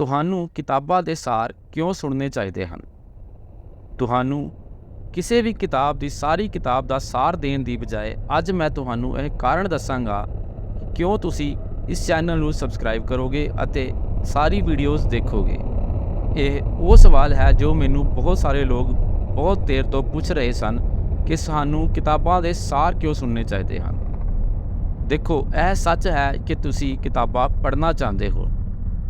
ਤੁਹਾਨੂੰ ਕਿਤਾਬਾਂ ਦੇ ਸਾਰ ਕਿਉਂ ਸੁਣਨੇ ਚਾਹੀਦੇ ਹਨ? ਤੁਹਾਨੂੰ ਕਿਸੇ ਵੀ ਕਿਤਾਬ ਦੀ ਸਾਰੀ ਕਿਤਾਬ ਦਾ ਸਾਰ ਦੇਣ ਦੀ ਬਜਾਏ ਅੱਜ ਮੈਂ ਤੁਹਾਨੂੰ ਇਹ ਕਾਰਨ ਦੱਸਾਂਗਾ ਕਿਉਂ ਤੁਸੀਂ ਇਸ ਚੈਨਲ ਨੂੰ ਸਬਸਕ੍ਰਾਈਬ ਕਰੋਗੇ ਅਤੇ ਸਾਰੀ ਵੀਡੀਓਜ਼ ਦੇਖੋਗੇ। ਇਹ ਉਹ ਸਵਾਲ ਹੈ ਜੋ ਮੈਨੂੰ ਬਹੁਤ ਸਾਰੇ ਲੋਕ ਬਹੁਤ ਦੇਰ ਤੋਂ ਪੁੱਛ ਰਹੇ ਸਨ ਕਿ ਸਾਨੂੰ ਕਿਤਾਬਾਂ ਦੇ ਸਾਰ ਕਿਉਂ ਸੁਣਨੇ ਚਾਹੀਦੇ ਹਨ? ਦੇਖੋ, ਇਹ ਸੱਚ ਹੈ ਕਿ ਤੁਸੀਂ ਕਿਤਾਬਾਂ ਪੜ੍ਹਨਾ ਚਾਹੁੰਦੇ ਹੋ,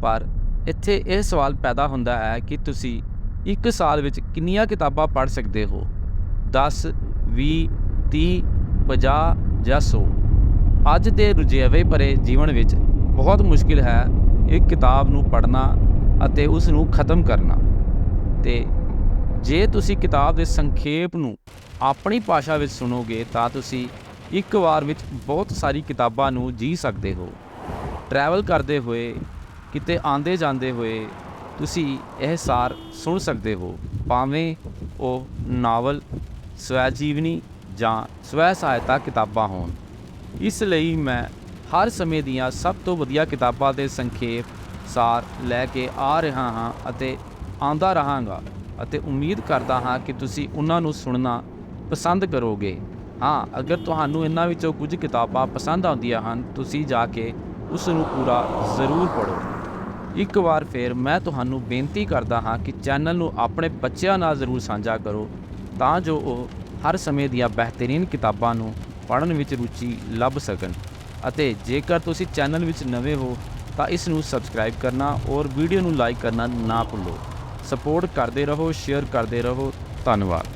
ਪਰ ਇੱਥੇ ਇਹ ਸਵਾਲ ਪੈਦਾ ਹੁੰਦਾ ਹੈ ਕਿ ਤੁਸੀਂ ਇੱਕ ਸਾਲ ਵਿੱਚ ਕਿੰਨੀਆਂ ਕਿਤਾਬਾਂ ਪੜ੍ਹ ਸਕਦੇ ਹੋ? 10 20 30 50 ਜਾਂ 100 ਅੱਜ ਦੇ ਰੁਝੇਵੇ ਭਰੇ ਜੀਵਨ ਵਿੱਚ ਬਹੁਤ ਮੁਸ਼ਕਿਲ ਹੈ ਇੱਕ ਕਿਤਾਬ ਨੂੰ ਪੜ੍ਹਨਾ ਅਤੇ ਉਸ ਨੂੰ ਖਤਮ ਕਰਨਾ। ਤੇ ਜੇ ਤੁਸੀਂ ਕਿਤਾਬ ਦੇ ਸੰਖੇਪ ਨੂੰ ਆਪਣੀ ਭਾਸ਼ਾ ਵਿੱਚ ਸੁਣੋਗੇ, ਤਾਂ ਤੁਸੀਂ ਇੱਕ ਵਾਰ ਵਿੱਚ ਬਹੁਤ ਸਾਰੀ ਕਿਤਾਬਾਂ ਨੂੰ ਜੀ ਸਕਦੇ ਹੋ। ਟਰੈਵਲ ਕਰਦੇ ਹੋਏ ਕਿਤੇ ਆਂਦੇ ਜਾਂਦੇ ਹੋਏ ਤੁਸੀਂ ਇਹ ਸਾਰ ਸੁਣ ਸਕਦੇ ਹੋ, ਭਾਵੇਂ ਉਹ ਨਾਵਲ ਸਵੈ ਜੀਵਨੀ ਜਾਂ ਸਵੈ ਸਹਾਇਤਾ ਕਿਤਾਬਾਂ ਹੋਣ। ਇਸ ਲਈ ਮੈਂ ਹਰ ਸਮੇਂ ਦੀਆਂ ਸਭ ਤੋਂ ਵਧੀਆ ਕਿਤਾਬਾਂ ਦੇ ਸੰਖੇਪ ਸਾਰ ਲੈ ਕੇ ਆ ਰਿਹਾ ਹਾਂ ਅਤੇ ਆਂਦਾ ਰਹਾਂਗਾ ਅਤੇ ਉਮੀਦ ਕਰਦਾ ਹਾਂ ਕਿ ਤੁਸੀਂ ਉਹਨਾਂ ਨੂੰ ਸੁਣਨਾ ਪਸੰਦ ਕਰੋਗੇ। ਹਾਂ, ਅਗਰ ਤੁਹਾਨੂੰ ਇਹਨਾਂ ਵਿੱਚੋਂ ਕੁਝ ਕਿਤਾਬਾਂ ਪਸੰਦ ਆਉਂਦੀਆਂ ਹਨ, ਤੁਸੀਂ ਜਾ ਕੇ ਉਸ ਨੂੰ ਪੂਰਾ ਜ਼ਰੂਰ ਪੜ੍ਹੋ। ਇੱਕ ਵਾਰ ਫਿਰ ਮੈਂ ਤੁਹਾਨੂੰ ਬੇਨਤੀ ਕਰਦਾ ਹਾਂ ਕਿ ਚੈਨਲ ਨੂੰ ਆਪਣੇ ਬੱਚਿਆਂ ਨਾਲ ਜ਼ਰੂਰ ਸਾਂਝਾ ਕਰੋ, ਤਾਂ ਜੋ ਉਹ ਹਰ ਸਮੇਂ ਦੀਆਂ ਬਿਹਤਰੀਨ ਕਿਤਾਬਾਂ ਨੂੰ ਪੜ੍ਹਨ ਵਿੱਚ ਰੁਚੀ ਲੱਭ ਸਕਣ। ਅਤੇ ਜੇਕਰ ਤੁਸੀਂ ਚੈਨਲ ਵਿੱਚ ਨਵੇਂ ਹੋ, ਤਾਂ ਇਸ ਨੂੰ ਸਬਸਕ੍ਰਾਈਬ ਕਰਨਾ ਔਰ ਵੀਡੀਓ ਨੂੰ ਲਾਈਕ ਕਰਨਾ ਨਾ ਭੁੱਲੋ। ਸਪੋਰਟ ਕਰਦੇ ਰਹੋ, ਸ਼ੇਅਰ ਕਰਦੇ ਰਹੋ। ਧੰਨਵਾਦ।